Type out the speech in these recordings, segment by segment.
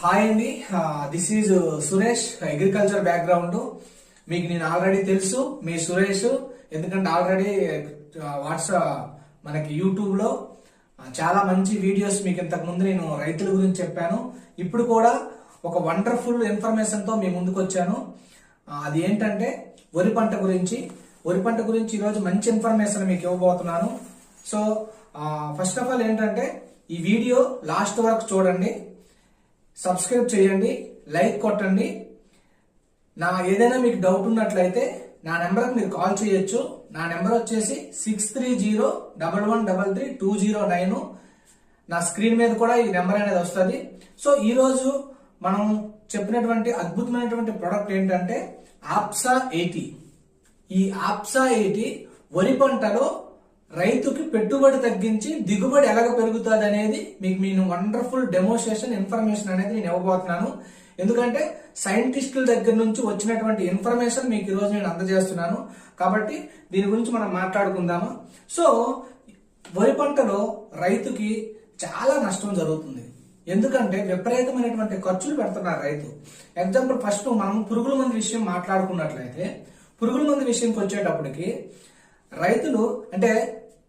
Hi అండి. This is uh, Suresh agriculture background మీకు నేను ఆల్రెడీ తెలుసు మీ సురేష్. ఎందుకంటే ఆల్రెడీ వాట్సాప్ మనకి యూట్యూబ్లో చాలా మంచి వీడియోస్ మీకు ఇంతకు ముందు నేను రైతుల గురించి చెప్పాను. ఇప్పుడు కూడా ఒక వండర్ఫుల్ ఇన్ఫర్మేషన్తో మీ ముందుకు వచ్చాను. అది ఏంటంటే వరి పంట గురించి వరి పంట గురించి ఈరోజు మంచి ఇన్ఫర్మేషన్ మీకు ఇవ్వబోతున్నాను. సో ఫస్ట్ ఆఫ్ ఆల్ ఏంటంటే ఈ వీడియో లాస్ట్ వరకు చూడండి. సబ్స్క్రైబ్ చేయండి లైక్ కొట్టండి. నా ఏదైనా మీకు డౌట్ ఉన్నట్లయితే నా నెంబర్కి మీరు కాల్ చేయొచ్చు. నా నెంబర్ వచ్చేసి six three zero double one double three two zero nine నా స్క్రీన్ మీద కూడా ఈ నెంబర్ అనేది వస్తుంది. సో ఈరోజు మనం చెప్పినటువంటి అద్భుతమైనటువంటి ప్రోడక్ట్ ఏంటంటే ఆప్సా ఎయిటీ. ఈ ఆప్సా ఎయిటీ వరి పంటలో రైతుకి పెట్టుబడి తగ్గించి దిగుబడి ఎలాగ పెరుగుతుంది అనేది మీకు నేను వండర్ఫుల్ డెమోస్ట్రేషన్ ఇన్ఫర్మేషన్ అనేది నేను ఇవ్వబోతున్నాను. ఎందుకంటే సైంటిస్టుల దగ్గర నుంచి వచ్చినటువంటి ఇన్ఫర్మేషన్ మీకు ఈరోజు నేను అందజేస్తున్నాను. కాబట్టి దీని గురించి మనం మాట్లాడుకుందాము. సో వరి పంటలో రైతుకి చాలా నష్టం జరుగుతుంది. ఎందుకంటే విపరీతమైనటువంటి ఖర్చులు పెడుతున్నారు రైతు. ఎగ్జాంపుల్ ఫస్ట్ మనం పురుగుల మంది విషయం మాట్లాడుకున్నట్లయితే పురుగుల మంది విషయంకి వచ్చేటప్పటికి రైతులు అంటే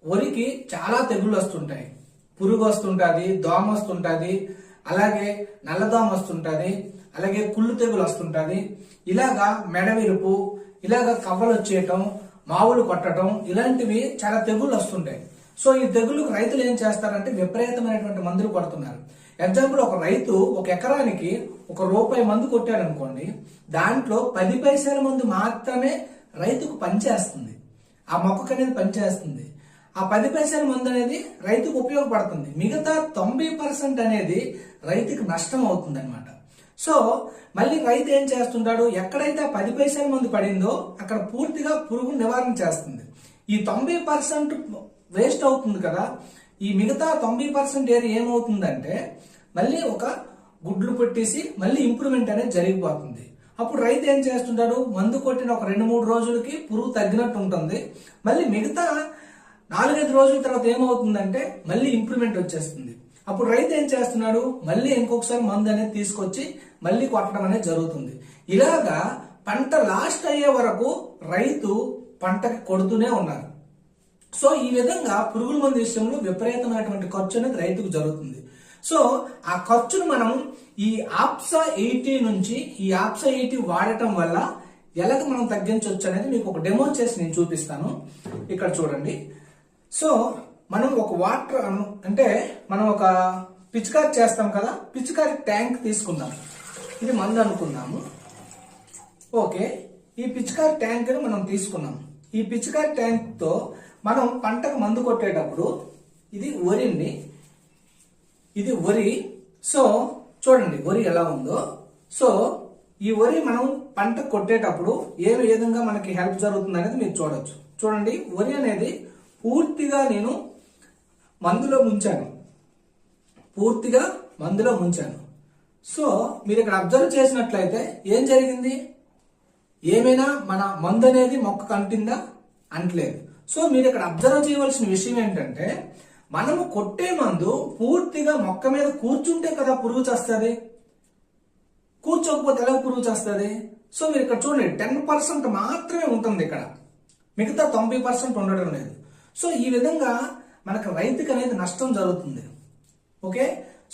వరికి చాలా తెగుళ్ళు వస్తుంటాయి. పురుగు వస్తుంటుంది దోమ వస్తుంటుంది అలాగే నల్లదోమ వస్తుంటుంది అలాగే కుళ్ళు తెగులు వస్తుంటుంది. ఇలాగా మెడవిరుపు ఇలాగా కవ్వలు వచ్చేయటం మావులు కొట్టడం ఇలాంటివి చాలా తెగుళ్ళు వస్తుంటాయి. సో ఈ తెగుళ్ళకు రైతులు ఏం చేస్తారంటే విపరీతమైనటువంటి మందులు కొడుతున్నారు. ఎగ్జాంపుల్ ఒక రైతు ఒక ఎకరానికి ఒక రూపాయి మందు కొట్టాడు అనుకోండి దాంట్లో పది పైసల మందు మాత్రమే రైతుకు పనిచేస్తుంది. ఆ మొక్కకు అనేది పనిచేస్తుంది ఆ పది పైసల మందు అనేది రైతుకు ఉపయోగపడుతుంది. మిగతా తొంభై పర్సెంట్ అనేది రైతుకు నష్టం అవుతుంది అనమాట సో మళ్ళీ రైతు ఏం చేస్తుంటాడు? ఎక్కడైతే పది పైసల మందు పడిందో అక్కడ పూర్తిగా పురుగు నివారణ చేస్తుంది. ఈ తొంభై పర్సెంట్ వేస్ట్ అవుతుంది కదా. ఈ మిగతా తొంభై పర్సెంట్ ఏరి ఏమవుతుందంటే మళ్ళీ ఒక గుడ్లు పెట్టేసి మళ్ళీ ఇంప్రూవ్మెంట్ అనేది జరిగిపోతుంది. అప్పుడు రైతు ఏం చేస్తుంటాడు? మందు కొట్టిన ఒక రెండు మూడు రోజులకి పురుగు తగ్గినట్టు ఉంటుంది. మళ్ళీ మిగతా నాలుగైదు రోజుల తర్వాత ఏమవుతుందంటే మళ్ళీ ఇంప్రూవ్మెంట్ వచ్చేస్తుంది. అప్పుడు రైతు ఏం చేస్తున్నాడు? మళ్ళీ ఇంకొకసారి మందు అనేది తీసుకొచ్చి మళ్ళీ కొట్టడం అనేది జరుగుతుంది. ఇలాగా పంట లాస్ట్ అయ్యే వరకు రైతు పంటకి కొడుతూనే ఉన్నారు. సో ఈ విధంగా పురుగుల మందు విషయంలో విపరీతమైనటువంటి ఖర్చు అనేది రైతుకు జరుగుతుంది. సో ఆ ఖర్చును మనం ఈ ఆప్సా ఎయిటీ నుంచి ఈ ఆప్సా ఎయిటీ వాడటం వల్ల ఎలాగ మనం తగ్గించవచ్చు అనేది మీకు ఒక డెమో చేసి నేను చూపిస్తాను. ఇక్కడ చూడండి. సో మనం ఒక వాటర్ అను- అంటే మనం ఒక పిచికారి చేస్తాం కదా పిచికారి ట్యాంక్ తీసుకుందాం. ఇది మందు అనుకుందాము. ఓకే. ఈ పిచికారి ట్యాంక్ని మనం తీసుకున్నాం. ఈ పిచికారి ట్యాంక్తో మనం పంటకు మందు కొట్టేటప్పుడు ఇది వరిని ఇది వరి సో చూడండి వరి ఎలా ఉందో. సో ఈ వరి మనం పంట కొట్టేటప్పుడు ఏ విధంగా మనకి హెల్ప్ జరుగుతుంది అనేది మీరు చూడొచ్చు. చూడండి వరి అనేది పూర్తిగా నేను మందులో ముంచాను. పూర్తిగా మందులో ముంచాను. సో మీరు ఇక్కడ అబ్జర్వ్ చేసినట్లయితే ఏం జరిగింది? ఏమైనా మన మందు అనేది మొక్క కంటిందా అంటలేదు. సో మీరు ఇక్కడ అబ్జర్వ్ చేయవలసిన విషయం ఏంటంటే మనము కొట్టే మందు పూర్తిగా మొక్క మీద కూర్చుంటే కదా పురుగు చేస్తుంది? కూర్చోకపోతే ఎలా పురుగు చేస్తుంది? సో మీరు ఇక్కడ చూడండి టెన్ పర్సెంట్ మాత్రమే ఉంటుంది ఇక్కడ. మిగతా తొంభై పర్సెంట్ ఉండడం లేదు. సో ఈ విధంగా మనకు రైతుకి అనేది నష్టం జరుగుతుంది. ఓకే?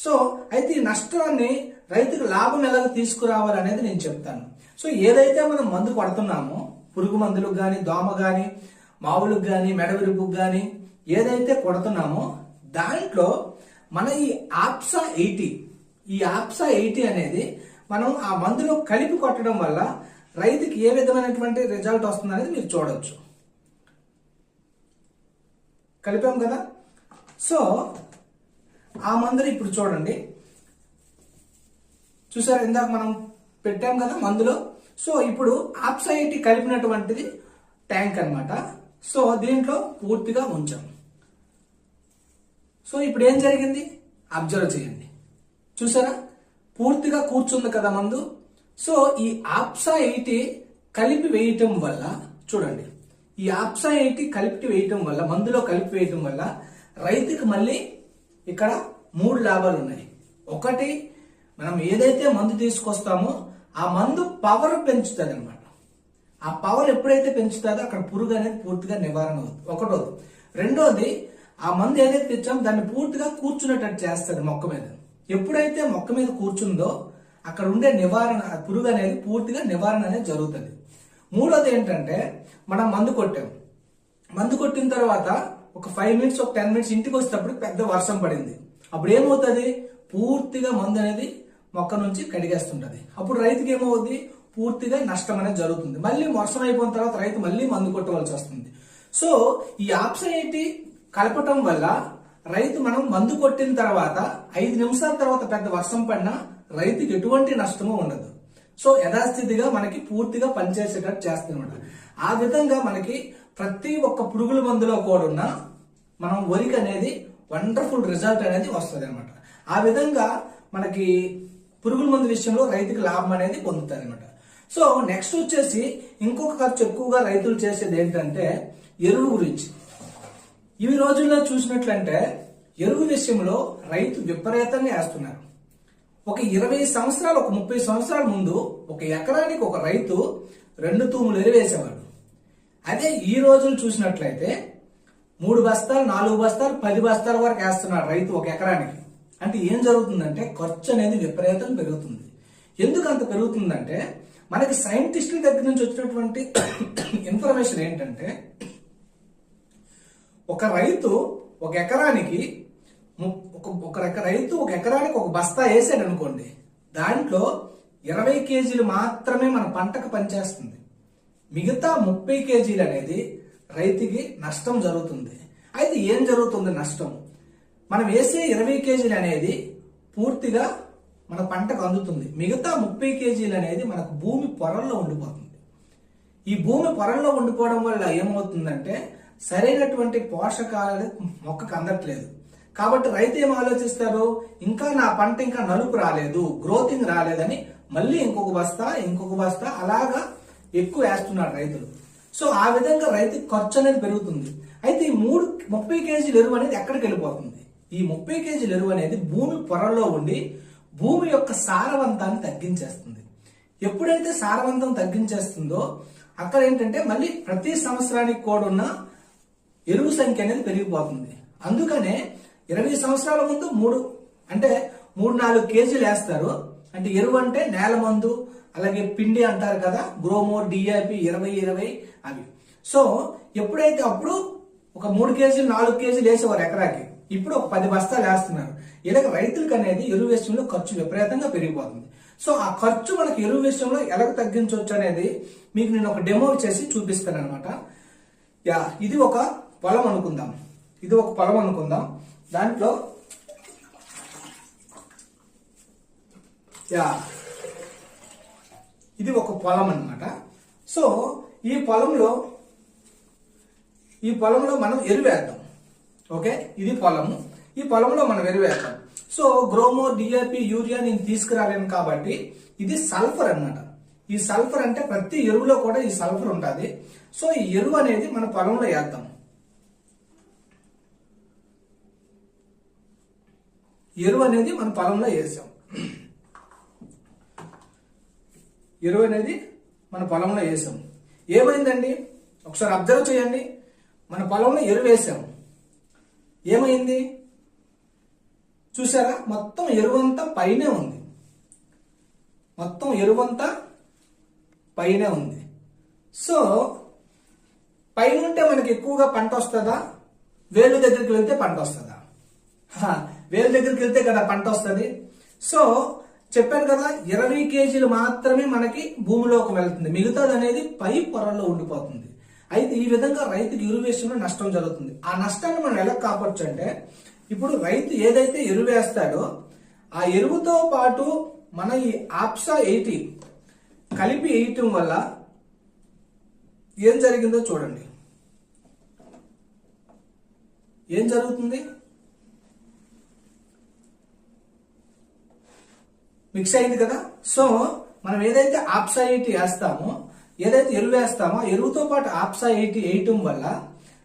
సో అయితే ఈ నష్టాన్ని రైతుకు లాభం ఎలాగ తీసుకురావాలి అనేది నేను చెప్తాను. సో ఏదైతే మనం మందు కొడుతున్నామో పురుగు మందులకు కానీ దోమ కానీ మావులకు కానీ మెడవిరుపుకు కానీ ఏదైతే కొడుతున్నామో దాంట్లో మన ఈ ఆప్సా ఎయిటీ ఈ ఆప్సా ఎయిటీ అనేది మనం ఆ మందులో కలిపి కొట్టడం వల్ల రైతుకి ఏ విధమైనటువంటి రిజల్ట్ వస్తుంది అనేది మీరు చూడవచ్చు కలిపాం కదా? సో ఆ మందుని ఇప్పుడు చూడండి. చూసారు ఇందాక మనం పెట్టాం కదా మందులో? సో ఇప్పుడు ఆప్సైటీ కలిపినటువంటిది ట్యాంక్ అన్నమాట. సో దీంట్లో పూర్తిగా ఉంచాం. సో ఇప్పుడు ఏం జరిగింది? అబ్జర్వ్ చేయండి. చూసారా? పూర్తిగా కూర్చుంది కదా మందు. సో ఈ ఆప్సా ఎయిటీ కలిపి వేయటం వల్ల చూడండి. ఈ ఆప్సా ఎయిటీ కలిపి వేయటం వల్ల మందులో కలిపి వేయటం వల్ల రైతుకి మళ్ళీ ఇక్కడ మూడు లాభాలు ఉన్నాయి. ఒకటి మనం ఏదైతే మందు తీసుకొస్తామో ఆ మందు పవర్ పెంచుతుంది అనమాట ఆ పవర్ ఎప్పుడైతే పెంచుతుందో అక్కడ పురుగు అనేది పూర్తిగా నివారణ అవుతుంది. ఒకటోది. రెండోది ఆ మందు ఏదైతే తెచ్చామో దాన్ని పూర్తిగా కూర్చునేటట్టు చేస్తుంది మొక్క మీద. ఎప్పుడైతే మొక్క మీద కూర్చుందో అక్కడ ఉండే నివారణ పురుగు అనేది పూర్తిగా నివారణ అనేది జరుగుతుంది. మూడోది ఏంటంటే మనం మందు కొట్టాం. మందు కొట్టిన తర్వాత ఒక ఫైవ్ మినిట్స్ ఒక టెన్ మినిట్స్ ఇంటికి వచ్చేటప్పుడు పెద్ద వర్షం పడింది. అప్పుడు ఏమవుతుంది? పూర్తిగా మందు అనేది మొక్క నుంచి కడిగేస్తుంటది. అప్పుడు రైతుకి ఏమవుద్ది? పూర్తిగా నష్టం అనేది జరుగుతుంది. మళ్ళీ వర్షం అయిపోయిన తర్వాత రైతు మళ్ళీ మందు కొట్టవలసి వస్తుంది. సో ఈ ఆప్షన్ ఏంటి? కలపటం వల్ల రైతు మనం మందు కొట్టిన తర్వాత ఐదు నిమిషాల తర్వాత పెద్ద వర్షం పడినా రైతుకి ఎటువంటి నష్టము ఉండదు. సో యథాస్థితిగా మనకి పూర్తిగా పనిచేసేటట్టు చేస్తుందన్నమాట ఆ విధంగా మనకి ప్రతి ఒక్క పురుగుల మందులో కూడా ఉన్న మనం వరికి అనేది వండర్ఫుల్ రిజల్ట్ అనేది వస్తుంది అనమాట ఆ విధంగా మనకి పురుగుల మందు విషయంలో రైతుకి లాభం అనేది పొందుతారు అనమాట సో నెక్స్ట్ వచ్చేసి ఇంకొక ఖర్చు ఎక్కువగా రైతులు చేసేది ఏంటంటే ఎరువు గురించి. ఈ రోజుల్లో చూసినట్లంటే ఎరువు విషయంలో రైతు విపరీతంగా వేస్తున్నారు. ఒక ఇరవై సంవత్సరాలు ఒక ముప్పై సంవత్సరాల ముందు ఒక ఎకరానికి ఒక రైతు రెండు తూములు ఎరువేసేవాడు అదే ఈ రోజులు చూసినట్లయితే మూడు బస్తాలు నాలుగు బస్తాలు పది బస్తాల వరకు వేస్తున్నాడు రైతు ఒక ఎకరానికి. అంటే ఏం జరుగుతుందంటే ఖర్చు అనేది విపరీతం పెరుగుతుంది. ఎందుకు అంత పెరుగుతుందంటే మనకి సైంటిస్టుల దగ్గర నుంచి వచ్చినటువంటి ఇన్ఫర్మేషన్ ఏంటంటే ఒక రైతు ఒక ఎకరానికి ఒక ఒక రైతు ఒక ఎకరానికి ఒక బస్తా వేసాడు అనుకోండి దాంట్లో ఇరవై కేజీలు మాత్రమే మన పంటకు పనిచేస్తుంది. మిగతా ముప్పై కేజీలు అనేది రైతుకి నష్టం జరుగుతుంది. అయితే ఏం జరుగుతుంది నష్టం? మనం వేసే ఇరవై కేజీలు అనేది పూర్తిగా మన పంటకు అందుతుంది. మిగతా ముప్పై కేజీలు అనేది మనకు భూమి పొరల్లో ఉండిపోతుంది. ఈ భూమి పొరల్లో ఉండిపోవడం వల్ల ఏమవుతుందంటే సరైనటువంటి పోషకాలు మొక్కకు అందట్లేదు. కాబట్టి రైతు ఏం ఆలోచిస్తారు? ఇంకా నా పంట ఇంకా నలుపు రాలేదు గ్రోతింగ్ రాలేదని మళ్ళీ ఇంకొక బస్తా ఇంకొక బస్తా అలాగా ఎక్కువ వేస్తున్నారు రైతులు. సో ఆ విధంగా రైతుకి ఖర్చు అనేది పెరుగుతుంది. అయితే ఈ మూడు ముప్పై కేజీల ఎరువు అనేది ఎక్కడికి వెళ్ళిపోతుంది? ఈ ముప్పై కేజీల ఎరువు అనేది భూమి పొరల్లో ఉండి భూమి యొక్క సారవంతాన్ని తగ్గించేస్తుంది. ఎప్పుడైతే సారవంతం తగ్గించేస్తుందో అక్కడ ఏంటంటే మళ్ళీ ప్రతి సంవత్సరానికి కూడా ఉన్న ఎరువు సంఖ్య అనేది పెరిగిపోతుంది. అందుకనే ఇరవై సంవత్సరాల ముందు మూడు అంటే మూడు నాలుగు కేజీలు వేస్తారు. అంటే ఎరువు అంటే నేల మందు అలాగే పిండి అంటారు కదా గ్రోమోర్ డిఐపి ఇరవై ఇరవై అవి. సో ఎప్పుడైతే అప్పుడు ఒక మూడు కేజీలు నాలుగు కేజీలు వేసేవారు ఎకరాకి ఇప్పుడు ఒక పది బస్తాలు వేస్తున్నారు. ఇలాగ రైతులకు అనేది ఎరువు విషయంలో ఖర్చు విపరీతంగా పెరిగిపోతుంది. సో ఆ ఖర్చు మనకి ఎరువు విషయంలో ఎలా తగ్గించవచ్చు అనేది మీకు నేను ఒక డెమో చేసి చూపిస్తాను అనమాట యా ఇది ఒక పొలం అనుకుందాం. ఇది ఒక పొలం అనుకుందాం. దాంట్లో యా. ఇది ఒక పొలం అన్నమాట. సో ఈ పొలంలో ఈ పొలంలో మనం ఎరువేద్దాం ఓకే? ఇది పొలము ఈ పొలంలో మనం ఎరువేద్దాం సో గ్రోమో డిఏపి యూరియా నేను తీసుకురాలేను కాబట్టి ఇది సల్ఫర్ అన్నమాట. ఈ సల్ఫర్ అంటే ప్రతి ఎరువులో కూడా ఈ సల్ఫర్ ఉంటుంది. సో ఈ ఎరువు అనేది మన పొలంలో వేద్దాం. ఎరువు అనేది మన పొలంలో వేసాం. ఎరువు అనేది మన పొలంలో వేసాం. ఏమైందండి? ఒకసారి అబ్జర్వ్ చేయండి. మన పొలంలో ఎరువు వేసాం. ఏమైంది? చూసారా? మొత్తం ఎరువంతా పైనే ఉంది. మొత్తం ఎరువంతా పైనే ఉంది. సో పైన ఉంటే మనకి ఎక్కువగా పంట వస్తుందా? వేలు దగ్గరికి వెళ్తే పంట వస్తుందా? వేలు దగ్గరికి వెళ్తే కదా పంట వస్తుంది. సో చెప్పాను కదా ఇరవై కేజీలు మాత్రమే మనకి భూమిలోకి వెళ్తుంది. మిగతాది అనేది పై పొరల్లో ఉండిపోతుంది. అయితే ఈ విధంగా రైతుకి ఎరువు విషయంలో నష్టం జరుగుతుంది. ఆ నష్టాన్ని మనం ఎలా కాపాడచ్చు అంటే ఇప్పుడు రైతు ఏదైతే ఎరువు వేస్తాడో ఆ ఎరువుతో పాటు మన ఈ ఆప్సా ఎయిటీ కలిపి వేయటం వల్ల ఏం జరిగిందో చూడండి. ఏం జరుగుతుంది? మిక్స్ అయింది కదా? సో మనం ఏదైతే ఆప్సా వేస్తామో ఏదైతే ఎరువు వేస్తామో ఎరువుతో పాటు ఆప్సా వేయటం వల్ల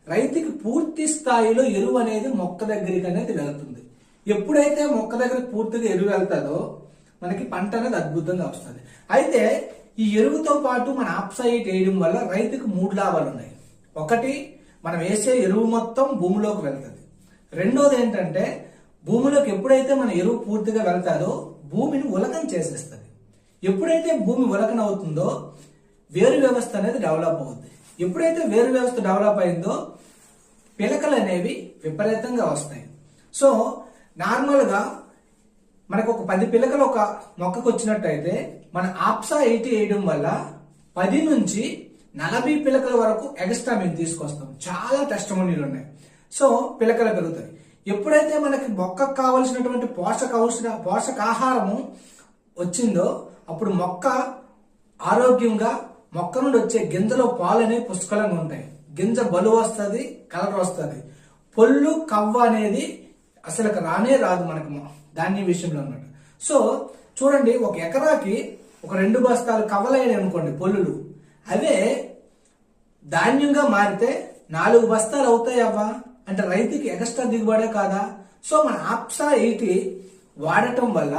రైతుకి పూర్తి స్థాయిలో ఎరువు అనేది మొక్క దగ్గరికి అనేది వెళ్తుంది. ఎప్పుడైతే మొక్క దగ్గర పూర్తిగా ఎరువు వెళ్తుందో మనకి పంట అనేది అద్భుతంగా వస్తుంది. అయితే ఈ ఎరువుతో పాటు మన ఆప్సైట్ వేయడం వల్ల రైతుకు మూడు లాభాలు ఉన్నాయి. ఒకటి మనం వేసే ఎరువు మొత్తం భూమిలోకి వెళ్తుంది. రెండోది ఏంటంటే భూమిలోకి ఎప్పుడైతే మన ఎరువు పూర్తిగా వెళ్తాదో భూమిని ఉలకం చేసేస్తుంది. ఎప్పుడైతే భూమి ఉలకన అవుతుందో వేరు వ్యవస్థ అనేది డెవలప్ అవుతుంది ఎప్పుడైతే వేరు వ్యవస్థ డెవలప్ అయిందో పిలకలు అనేవి విపరీతంగా వస్తాయి. సో నార్మల్గా మనకు ఒక పది పిలకలు ఒక మొక్కకు వచ్చినట్టయితే మన ఆప్సా ఎయిటీ వేయడం వల్ల పది నుంచి నలభై పిలకల వరకు ఎక్స్ట్రా మేము తీసుకొస్తాం. చాలా టెస్టమోనీలు ఉన్నాయి. సో పిలకలు పెరుగుతాయి. ఎప్పుడైతే మనకి మొక్కకు కావలసినటువంటి పోషక పోషకాహారము వచ్చిందో అప్పుడు మొక్క ఆరోగ్యంగా మొక్క నుండి వచ్చే గింజలో పాలనే పుష్కలంగా ఉంటాయి. గింజ బలువు వస్తుంది కలర్ వస్తుంది. పొల్లు కవ్వ అనేది అసలు రానే రాదు మనకు ధాన్యం విషయంలో అన్నమాట. సో చూడండి ఒక ఎకరాకి ఒక రెండు బస్తాలు కవ్వలయ్యాయి అనుకోండి పొల్లులు. అవే ధాన్యంగా మారితే నాలుగు బస్తాలు అవుతాయి అవ్వా అంటే రైతుకి ఎక్స్ట్రా దిగుబడే కాదా? సో మన ఆప్సా ఎయిటీ వాడటం వల్ల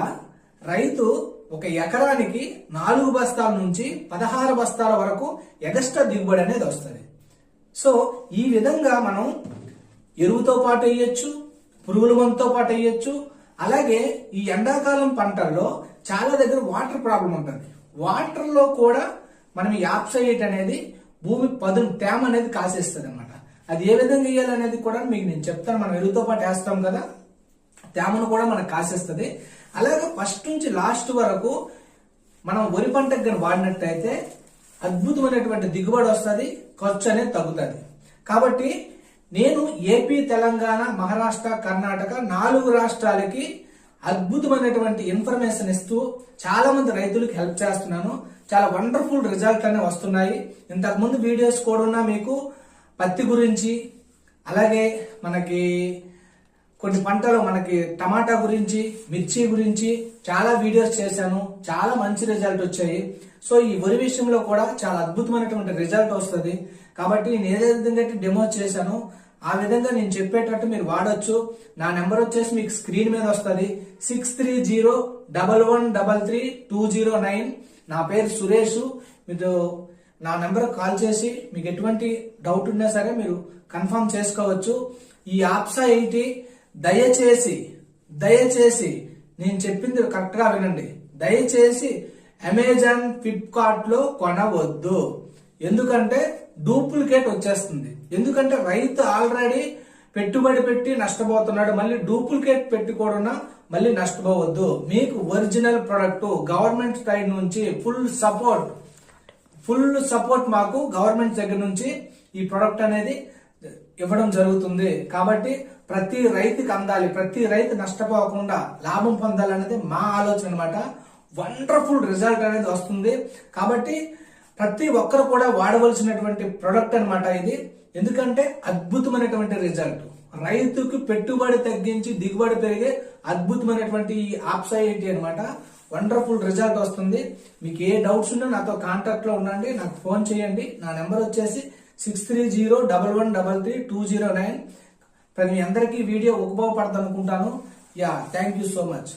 రైతు ఒక ఎకరానికి నాలుగు బస్తాల నుంచి పదహారు బస్తాల వరకు ఎగస్ట్రా దిగుబడి అనేది వస్తుంది. సో ఈ విధంగా మనం ఎరువుతో పాటు వేయచ్చు పురుగుల మందుతో పాటు వేయచ్చు అలాగే ఈ ఎండాకాలం పంటల్లో చాలా దగ్గర వాటర్ ప్రాబ్లం ఉంటుంది. వాటర్లో కూడా మనం యాప్సైట్ అనేది భూమి పదును తేమ అనేది కాసేస్తుంది అన్నమాట అది ఏ విధంగా వేయాలనేది కూడా మీకు నేను చెప్తాను. మనం ఎరువుతో పాటు వేస్తాం కదా తేమను కూడా మనకు కాసేస్తుంది. అలాగే ఫస్ట్ నుంచి లాస్ట్ వరకు మనం వరి పంటకు కానీ వాడినట్టయితే అద్భుతమైనటువంటి దిగుబడి వస్తుంది ఖర్చు అనేది తగ్గుతుంది. కాబట్టి నేను ఏపీ తెలంగాణ మహారాష్ట్ర కర్ణాటక నాలుగు రాష్ట్రాలకి అద్భుతమైనటువంటి ఇన్ఫర్మేషన్ ఇస్తూ చాలా మంది రైతులకు హెల్ప్ చేస్తున్నాను. చాలా వండర్ఫుల్ రిజల్ట్ అనేవి వస్తున్నాయి. ఇంతకుముందు వీడియోస్ కూడా ఉన్నా మీకు పత్తి గురించి అలాగే మనకి కొన్ని పంటలు మనకి టమాటా గురించి మిర్చి గురించి చాలా వీడియోస్ చేశాను. చాలా మంచి రిజల్ట్ వచ్చాయి. సో ఈ వరి విషయంలో కూడా చాలా అద్భుతమైనటువంటి రిజల్ట్ వస్తుంది. కాబట్టి నేను ఏదే విధంగా అయితే డెమో చేశాను ఆ విధంగా నేను చెప్పేటట్టు మీరు వాడచ్చు. నా నెంబర్ వచ్చేసి మీకు స్క్రీన్ మీద వస్తుంది. Six three zero double one double three two zero nine. నా పేరు సురేష్. మీరు నా నెంబర్ కాల్ చేసి మీకు ఎటువంటి డౌట్ ఉన్నా సరే మీరు కన్ఫర్మ్ చేసుకోవచ్చు. ఈ ఆప్సా ఎయిటీ దయచేసి దయచేసి నేను చెప్పింది కరెక్ట్గా వినండి. దయచేసి అమెజాన్ ఫ్లిప్కార్ట్లో కొనవద్దు. ఎందుకంటే డూప్లికేట్ వచ్చేస్తుంది. ఎందుకంటే రైతు ఆల్రెడీ పెట్టుబడి పెట్టి నష్టపోతున్నాడు. మళ్ళీ డూప్లికేట్ పెట్టి కూడా మళ్ళీ నష్టపోవద్దు. మీకు ఒరిజినల్ ప్రొడక్ట్ గవర్నమెంట్ సైడ్ నుంచి ఫుల్ సపోర్ట్ ఫుల్ సపోర్ట్ మాకు గవర్నమెంట్ దగ్గర నుంచి ఈ ప్రొడక్ట్ అనేది ఇవ్వడం జరుగుతుంది. కాబట్టి ప్రతి రైతుకి అందాలి. ప్రతి రైతు నష్టపోకుండా లాభం పొందాలనేది మా ఆలోచన అనమాట వండర్ఫుల్ రిజల్ట్ అనేది వస్తుంది. కాబట్టి ప్రతి ఒక్కరు కూడా వాడవలసినటువంటి ప్రొడక్ట్ అనమాట ఇది. ఎందుకంటే అద్భుతమైనటువంటి రిజల్ట్ రైతుకు పెట్టుబడి తగ్గించి దిగుబడి పెరిగే అద్భుతమైనటువంటి ఈ ఆప్సైటీ అనమాట వండర్ఫుల్ రిజల్ట్ వస్తుంది. మీకు ఏ డౌట్స్ ఉన్నా నాతో కాంటాక్ట్లో ఉండండి. నాకు ఫోన్ చేయండి. నా నెంబర్ వచ్చేసి six three zero double one double three two zero nine మీ అందరికీ video ఉపయోగపడదనుకుంటాను yeah thank you so much